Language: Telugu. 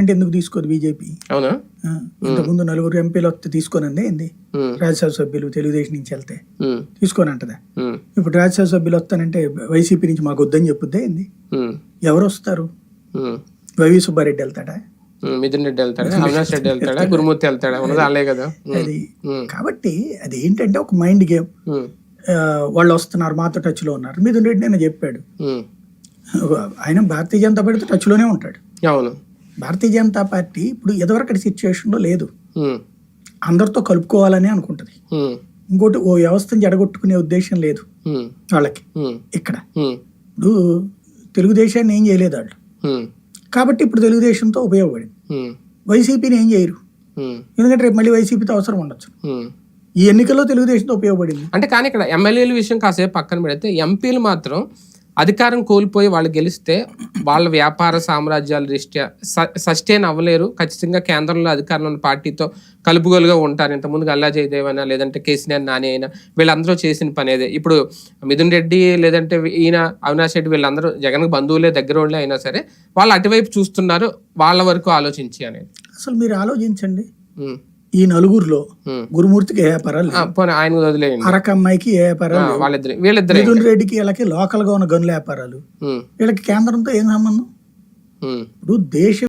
అంటే ఎందుకు తీసుకోదు బీజేపీ? అవునా? ఇంతకుముందు నలుగురు ఎంపీలు వస్తే తీసుకోనండి ఏంది? రాజ్యసభ సభ్యులు తెలుగుదేశం నుంచి వెళ్తే. తీసుకొని అంటదా ఇప్పుడు రాజ్యసభ సభ్యులు వస్తానంటే వైసీపీ నుంచి మాకు వద్దని చెప్పుద్దే ఏంది? ఎవరు వస్తారు? వైవి సుబ్బారెడ్డి వెళ్తాడా? మిథున్ రెడ్డి వెళ్తాడా? అవినాష్ రెడ్డి వెళ్తాడా? గురుమూర్తి వెళ్తాడా? ఉన్నది కదా. అది కాబట్టి అది ఏంటంటే ఒక మైండ్ గేమ్. వాళ్ళు వస్తున్నారు మాతో టచ్లో ఉన్నారు. మిథున్ రెడ్డి నేను చెప్పాడు. ఆయన భారతీయ జనతా పార్టీతో టచ్లోనే ఉంటాడు. అవును. భారతీయ జనతా పార్టీ ఇప్పుడు ఎదవరకటి సిచ్యువేషన్లో లేదు. అందరితో కలుపుకోవాలని అనుకుంటది. ఇంకోటి ఓ వ్యవస్థను జడగొట్టుకునే ఉద్దేశం లేదు వాళ్ళకి. ఇక్కడ. ఇప్పుడు తెలుగుదేశాన్ని ఏం చేయలేదు వాళ్ళు. కాబట్టి ఇప్పుడు తెలుగుదేశంతో ఉపయోగపడింది. వైసీపీని ఏం చేయరు. ఎందుకంటే రేపు మళ్ళీ వైసీపీతో అవసరం ఉండొచ్చు. ఈ ఎన్నికల్లో తెలుగుదేశంతో ఉపయోగపడింది. అంటే కానీ ఇక్కడ ఎమ్మెల్యేల విషయం కాసేపు పక్కన పెడితే ఎంపీలు మాత్రం అధికారం కోల్పోయి వాళ్ళు గెలిస్తే వాళ్ళ వ్యాపార సామ్రాజ్యాల దృష్ట్యా సస్టైన్ అవ్వలేరు. ఖచ్చితంగా కేంద్రంలో అధికారంలో ఉన్న పార్టీతో కలుపుగోలుగా ఉంటారు. ఇంతకుముందు అల్లా జయదేవ్ అయినా లేదంటే కేసీఆర్ నాని అయినా వీళ్ళందరూ చేసిన పని అదే. ఇప్పుడు మిథున్ రెడ్డి లేదంటే ఈయన అవినాష్ రెడ్డి వీళ్ళందరూ జగన్ బంధువులే దగ్గర వాళ్ళే అయినా సరే వాళ్ళు అటువైపు చూస్తున్నారు. వాళ్ళ వరకు ఆలోచించి అనేది. అసలు మీరు ఆలోచించండి. ఈ నలుగురిలో. గురుమూర్తికి ఏ వ్యాపారాలు ఆయన వదిలేయండి అరక అమ్మాయికి ఏ వ్యాపారాలు లేవు. వాళ్ళిద్దరు వీళ్ళిద్దరే మిథున్ రెడ్డికి వీళ్ళకి లోకల్గా ఉన్న గనుల వ్యాపారాలు వీళ్ళకి కేంద్రంతో ఏం సంబంధం. ఇప్పుడు దేశ